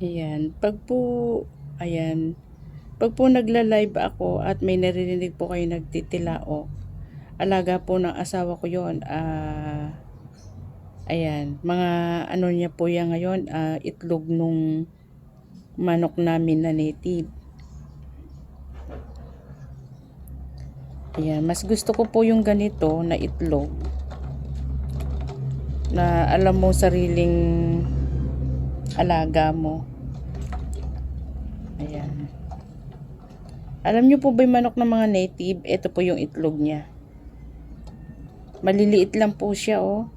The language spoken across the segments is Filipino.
Ayan. Pag po, ayan, pag po nagla-live ako at may naririnig po kayo nagtitilao, alaga po ng asawa ko yon ah ayan, mga ano niya po yan ngayon, ah, itlog nung manok namin na native. Ayan, mas gusto ko po yung ganito na itlog na alam mo sariling alaga mo. Ayan. Alam niyo po ba yung manok ng mga native? Ito po yung itlog niya. Maliliit lang po siya, oh.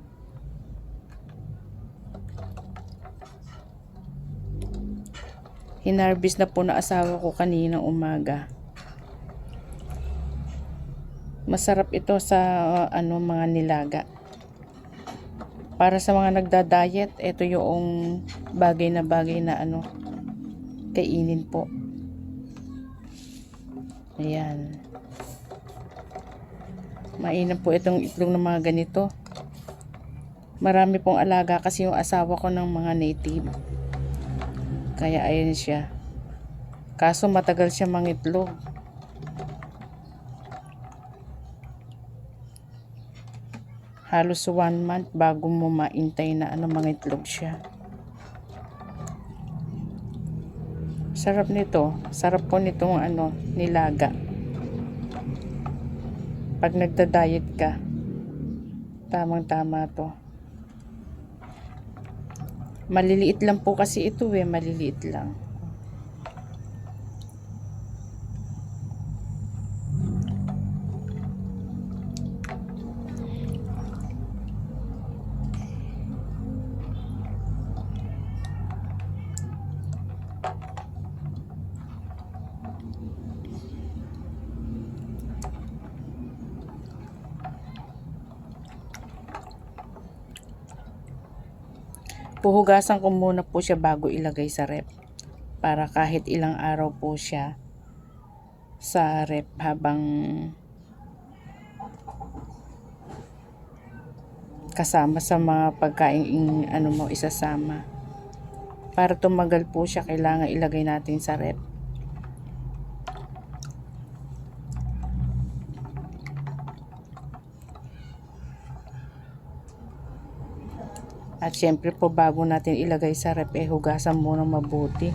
Hinarvest na po na asawa ko kaninang umaga. Masarap ito sa uh, ano mga nilaga. Para sa mga nagda-diet, ito yung bagay na bagay na ano kainin po. Ayan. Mainam po itong itlog ng mga ganito. Marami pong alaga kasi yung asawa ko ng mga native. Kaya ayan siya. Kaso matagal siya mangitlog. Halos one month bago mo maintay na ano mangitlog siya. Sarap nito. Sarap po nitong ano, nilaga. Pag nagda-diet ka, tamang-tama to. Maliliit lang po kasi ito eh, maliliit lang. Puhugasan ko muna po siya bago ilagay sa rep. Para kahit ilang araw po siya sa rep habang kasama sa mga pagkain ano mo isasama. Para tumagal po siya, kailangan ilagay natin sa rep. At syempre po bago natin ilagay sa rep, eh, hugasan muna mabuti.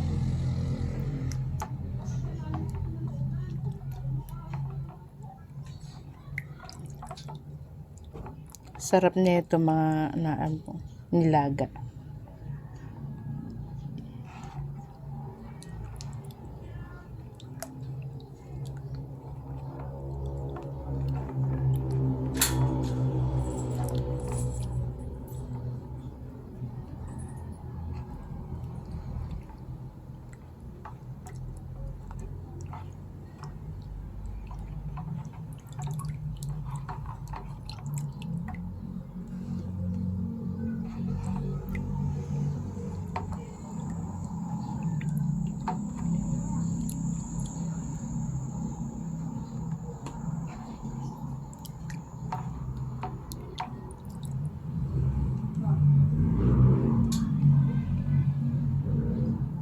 Sarap nito mga na, ano, nilaga.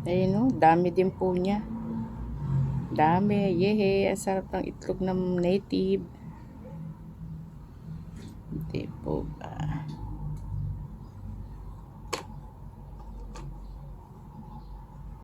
Ayun o, dami din po niya. Dami, yehe, ang sarap ng itlog ng native. Hindi po.